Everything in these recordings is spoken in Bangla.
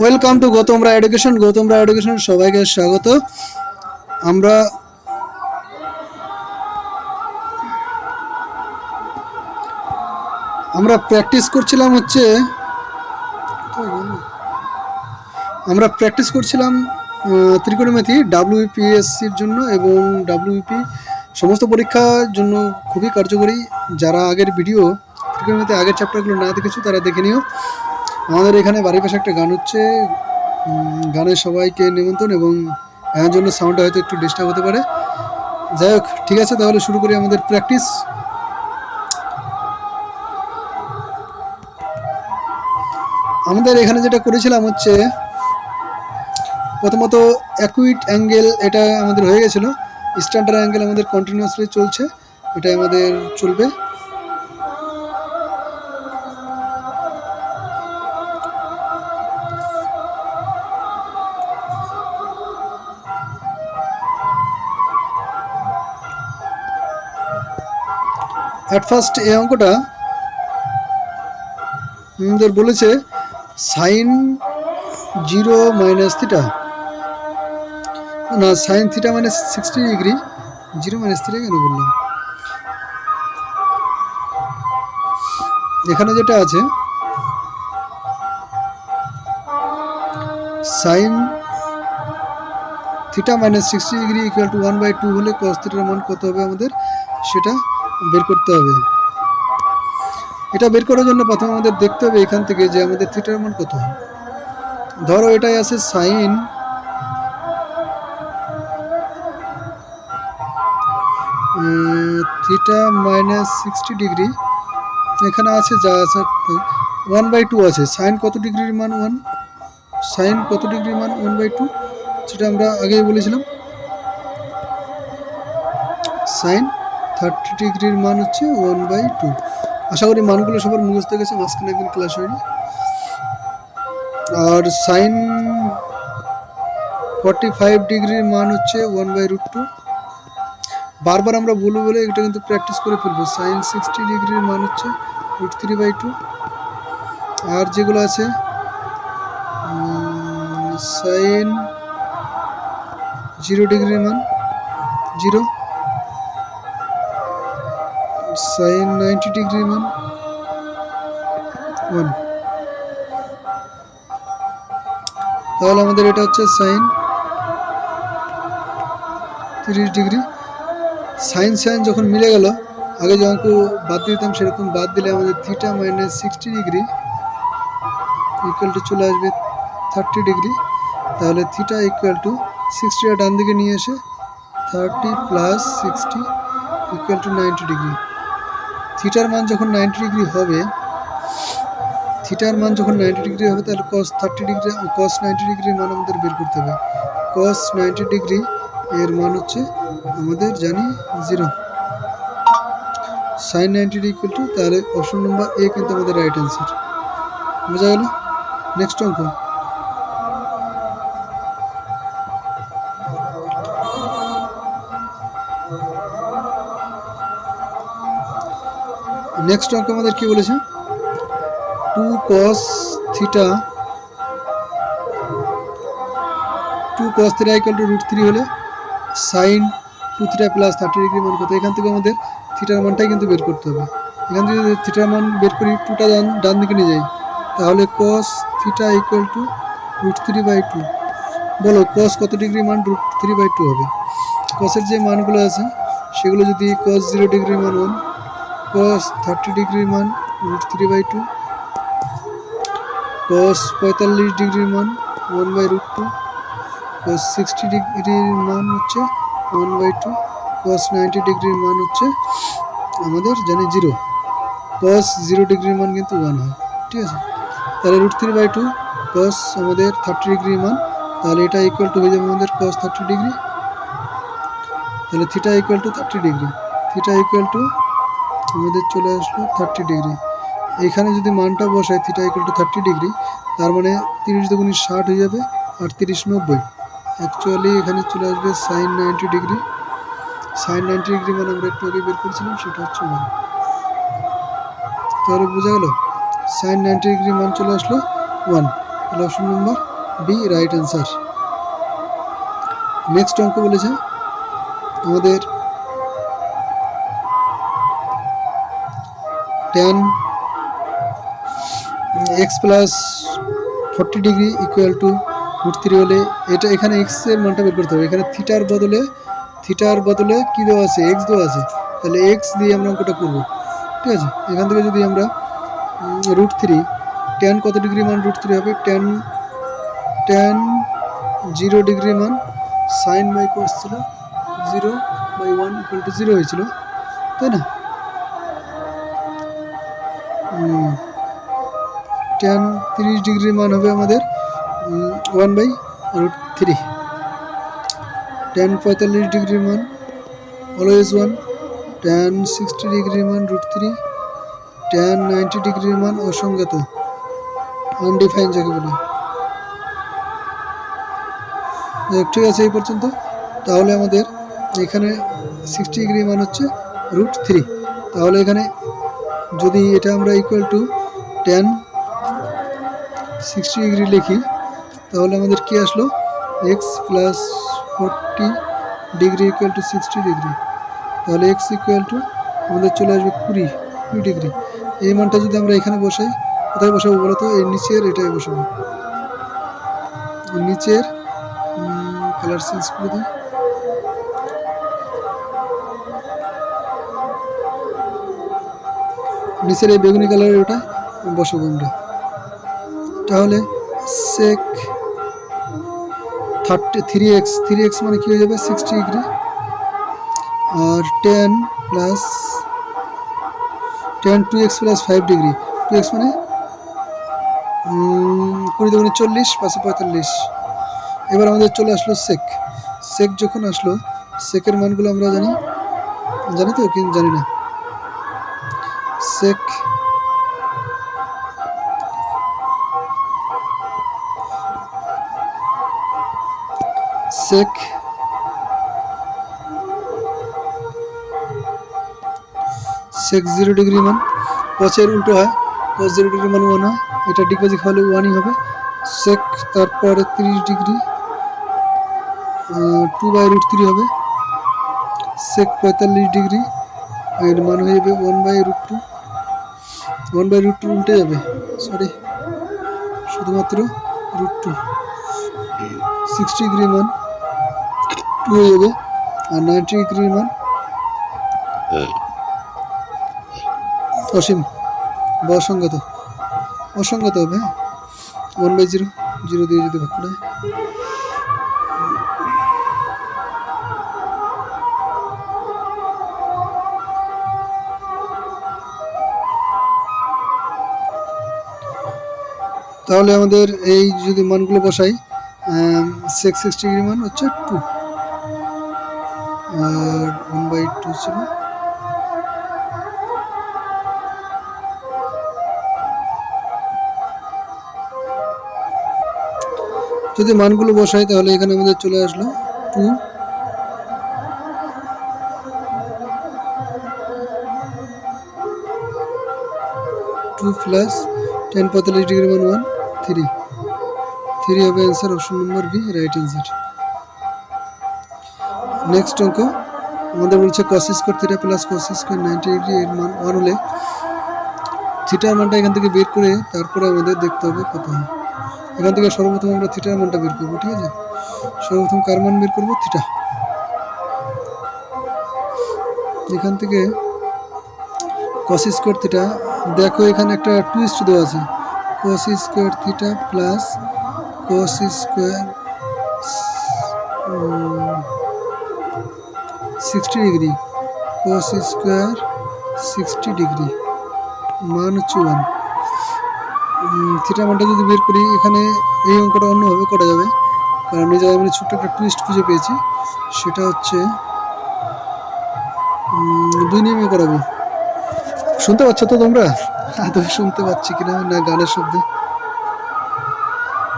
ওয়েলকাম টু গৌতমরা এডুকেশন গৌতমরা এডুকেশন সবাইকে স্বাগত। আমরা আমরা প্র্যাকটিস করছিলাম হচ্ছে আমরা প্র্যাকটিস করছিলাম ত্রিকোণমিতি ডাব্লিউপিএসসির জন্য এবং ডাব্লিউপি সমস্ত পরীক্ষার জন্য খুবই কার্যকরী। যারা আগের ভিডিও ত্রিকোণমিতি আগের চ্যাপ্টারগুলো না দেখেছ, তারা দেখে নিও। আমাদের এখানে বাড়ির পাশে একটা গান হচ্ছে গানে সবাইকে নিমন্ত্রণ এবং এর জন্য সাউন্ডটা হয়তো একটু ডিস্টার্ব হতে পারে। যাই হোক, ঠিক আছে, তাহলে শুরু করি আমাদের প্র্যাকটিস আমাদের এখানে যেটা করেছিলাম হচ্ছে, প্রথমত অ্যাকুইট অ্যাঙ্গেল এটা আমাদের হয়ে গেছিল। স্ট্যান্ডার্ড অ্যাঙ্গেল আমাদের কন্টিনিউয়াসলি চলছে এটা আমাদের চলবে। অ্যাট ফার্স্ট এই অঙ্কটা আমাদের বলেছে সাইন জিরো মাইনাস থিটা না sine theta minus sixty degree zero minus theta কেন বললাম? এখানে যেটা আছে sine theta minus sixty degree equal to one by two হলে কস থিটার মান কত হবে আমাদের? সেটা বের করতে হবে। এটা বের করার জন্য প্রথমে আমাদের দেখতে হবে এখান থেকে যে আমাদের থিটার মান কত। ধরো এটাই আছে sine. Theta minus sixty degree. এখানে আছে যা আছে, ওয়ান বাই টু আছে। সাইন কত ডিগ্রির মান ওয়ান? সাইন কত ডিগ্রির মান ওয়ান বাই টু? সেটা আমরা আগেই বলেছিলাম। সাইন থার্টি ডিগ্রির মান হচ্ছে ওয়ান বাই টু আশা করি মানগুলো সবার মুখস্থ গেছে, মাঝখানে একদিন ক্লাস হয়নি। আর সাইন ফর্টি ফাইভ ডিগ্রির মান হচ্ছে ওয়ান বাই রুট টু বারবার আমরা বলব বলে এটা কিন্তু প্র্যাকটিস করে ফেলব। সাইন সিক্সটি ডিগ্রির মান হচ্ছে রুট থ্রি বাই টু আর যেগুলো আছে সাইন জিরো ডিগ্রির মান জিরো সাইন নাইনটি ডিগ্রির মান ওয়ান। তাহলে আমাদের এটা হচ্ছে সাইন তিরিশ ডিগ্রি। সাইন সাইন যখন মিলে গেল, আগে যে অঙ্ক বাদ দিতাম, সেরকম বাদ দিলে আমাদের theta minus sixty degree equal to চলে আসবে থার্টি ডিগ্রি। তাহলে থিটা ইকুয়াল টু সিক্সটিটা ডান দিকে নিয়ে এসে thirty plus sixty equal to ninety degree. থিটার মান যখন নাইনটি ডিগ্রি হবে, থিটার মান যখন নাইনটি ডিগ্রি হবে, তাহলে cos thirty degree cos ninety ডিগ্রির মান আমাদের বের করতে হবে। কস নাইনটি ডিগ্রি এর মান হচ্ছে আমাদের জানি zero sine ninety equal to তাহলে অপশন নম্বর এ কিন্তু আমাদের রাইট অ্যান্সার বোঝা গেল? নেক্সট অঙ্ক। নেক্সট অঙ্ক আমাদের কি বলেছে? Two cos theta two cos theta equal to root three হলে sine two theta plus thirty degree মান কত? এখান থেকে আমাদের থিটার মানটাই কিন্তু বের করতে হবে। এখান থেকে যদি থিটার মান বের করি টুটা ডান ডান দিকে নিয়ে যাই, তাহলে cos theta equal to root three by two বলো কস কত ডিগ্রি মান? রুট থ্রি বাই টু হবে। কসের যে মানগুলো আছে, সেগুলো যদি কস জিরো ডিগ্রি মান ওয়ান কস থার্টি ডিগ্রির মান root three by two cos পঁয়তাল্লিশ ডিগ্রির মান one by root two cos sixty ডিগ্রির মান হচ্ছে one by two cos ninety ডিগ্রির মান হচ্ছে আমাদের জানি জিরো কস জিরো ডিগ্রির মান কিন্তু ওয়ান হয়, ঠিক আছে? তাহলে root three by two cos আমাদের থার্টি ডিগ্রির মান, তাহলে এটা ইকুয়াল টু হয়ে যাবে আমাদের কস থার্টি ডিগ্রি তাহলে theta equal to thirty degree theta equal to আমাদের চলে আসলো থার্টি ডিগ্রি এখানে যদি মানটা বসাই theta equal to thirty degree তার মানে তিরিশ দুগুণি ষাট হয়ে যাবে আর তিরিশ নব্বই। অ্যাকচুয়ালি এখানে চলে আসবে sine ninety degree sine ninety degree মানে আমরা একটু আগে বের করেছিলাম, সেটা হচ্ছে ওয়ান তাহলে বোঝা গেল সাইন নাইনটি ডিগ্রি মান চলে আসলো ওয়ান তাহলে option number B right answer next অঙ্ক বলেছে, আমাদের tan x plus forty degree equal to root three হলে এটা এখানে এক্সের মানটা বের করতে হবে। এখানে থিটার বদলে থিটার বদলে কী দেওয়া আছে? এক্স দেওয়া আছে। তাহলে এক্স দিয়ে আমরা অঙ্কটা করব। ঠিক আছে? এখান থেকে যদি আমরা রুট থ্রি টেন কত ডিগ্রি মান রুট থ্রি হবে? টেন টেন জিরো ডিগ্রি মান সাইন বাই কোস ছিল zero by one equal to zero হয়েছিল। তাই না? টেন তিরিশ ডিগ্রি মান হবে আমাদের one by root three tan পঁয়তাল্লিশ ডিগ্রি মান always one tan sixty degree মান root three tan ninety degree মান অসংজ্ঞাত। আনডিফাইন যাকে বলে। ঠিক আছে, এই পর্যন্ত। তাহলে আমাদের এখানে সিক্সটি ডিগ্রি মান হচ্ছে রুট থ্রি তাহলে এখানে যদি এটা আমরা equal to tan sixty degree লিখি, তাহলে আমাদের কি আসলো? X plus forty degree equal to sixty degree তাহলে এক্স ইকুয়াল টু আমাদের চলে আসবে কুড়ি কুড়ি ডিগ্রি এই মানটা যদি আমরা এখানে বসাই, কোথায় বসাবো বলো তো? নিচের এটাই বসাবো। নিচের কালার চেঞ্জ করে দিই। নিচের এই বেগুনি কালারের ওটা বসাবো তাহলে sec thirty three x three x মানে কী হয়ে যাবে? সিক্সটি ডিগ্রি আর tan plus tan two x plus five degree two x মানে কুড়ি দুগুণে চল্লিশ পাঁচশো পঁয়তাল্লিশ। এবার আমাদের চলে আসলো সেক সেক যখন আসলো সেকের মানগুলো আমরা জানি? জানি তো? কিন্তু জানি না। সেক সেক সেক জিরো ডিগ্রি মান কচের উল্টো হয় কচ জিরো ডিগ্রি মান ওয়ান হয় এটা ডিগবাজি খাওয়ালে ওয়ানই হবে সেক তারপরে তিরিশ degree two by root three হবে সেক পঁয়তাল্লিশ ডিগ্রি এর মান হয়ে যাবে one by root two one by root two উল্টে যাবে? সরি শুধুমাত্র রুট টু সিক্সটি ডিগ্রি মান টু হয়ে যাবে, আর নাইনটি ডিগ্রি মান অসীম বা অসংগত অসংগত হবে হ্যাঁ? ওয়ান বাই জিরো জিরো দিয়ে যদি ভাগ করে। তাহলে আমাদের এই যদি মানগুলো বসাই সিক্স সিক্সটি ডিগ্রি মান হচ্ছে টু আর ওয়ান বাই টু ছিল। যদি মানগুলো বসাই, তাহলে এখানে আমাদের চলে আসলো টু টু প্লাস টেন পঁয়তাল্লিশ ডিগ্রি মান ওয়ান থ্রি থ্রি হবে answer option number B right answer next অঙ্ক, আমাদের বলছে cos square theta plus cos square ninety degree এর মান ওয়ান হলে থিটার মানটা এখান থেকে বের করে তারপরে আমাদের দেখতে হবে কত হয়। এখান থেকে সর্বপ্রথম আমরা থিটার মানটা বের করব, ঠিক আছে? সর্বপ্রথম কার মান বের করব? থিটা এখান থেকে কস স্কোয়ার থিটা দেখো এখানে একটা টুইস্ট দেওয়া আছে। Cos square theta plus cos square sixty degree cos square sixty degree মান হচ্ছে ওয়ান থিটা মানটা যদি বের করি, এখানে এই অঙ্কটা অন্যভাবে করা যাবে। কারণ এই জায়গায় আমি ছোট্ট একটা টুইস্ট খুঁজে পেয়েছি, সেটা হচ্ছে দুই নিয়মে করাবো। শুনতে পাচ্ছ তো তোমরা? আদৌ শুনতে পাচ্ছি কিনা না গানের শব্দে।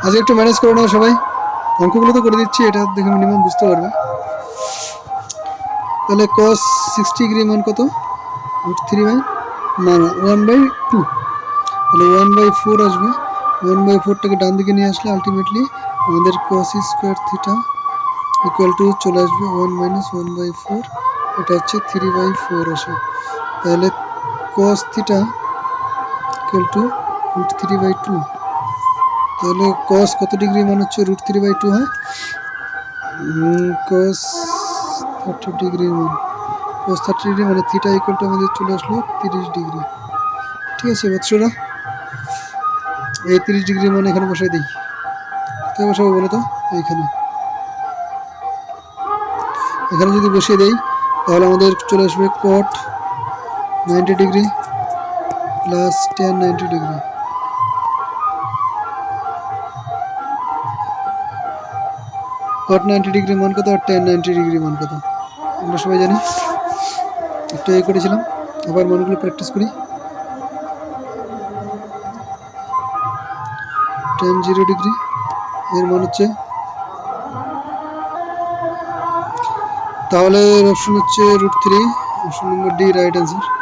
আজ একটু ম্যানেজ করে নাও সবাই। অঙ্কগুলো তো করে দিচ্ছি, এটা দেখে মিনিমাম বুঝতে পারবে। তাহলে কস সিক্সটি ডিগ্রি মান কত? রুট থ্রি বাই না না ওয়ান বাই টু তাহলে ওয়ান বাই ফোর আসবে। ওয়ান বাই ফোরটাকে ডান দিকে নিয়ে আসলে আলটিমেটলি আমাদের cos square theta equal to চলে আসবে one minus one by four এটা হচ্ছে থ্রি বাই ফোর আসে। তাহলে cos theta equal to root three by two তাহলে কস কত ডিগ্রি মান হচ্ছে রুট থ্রি বাই টু হয়? কস থার্টি ডিগ্রি মান কস থার্টি ডিগ্রি মানে থিটা ইকুয়াল টু আমাদের চলে আসলো তিরিশ ডিগ্রি ঠিক আছে বৎসরা এই তিরিশ ডিগ্রি মান এখানে বসাই দিই। কে বসাবো বলো তো? এইখানে। এখানে যদি বসিয়ে দেই, তাহলে আমাদের চলে আসবে cot ninety degree plus tan ninety degree cot ninety degree মান কত? আর টেন নাইনটি ডিগ্রি মান কত? আমরা সবাই জানি। একটু এ করেছিলাম। আবার মানগুলো প্র্যাকটিস করি। টেন জিরো ডিগ্রি এর মান হচ্ছে তাহলে এর অপশন হচ্ছে root three option number D right answer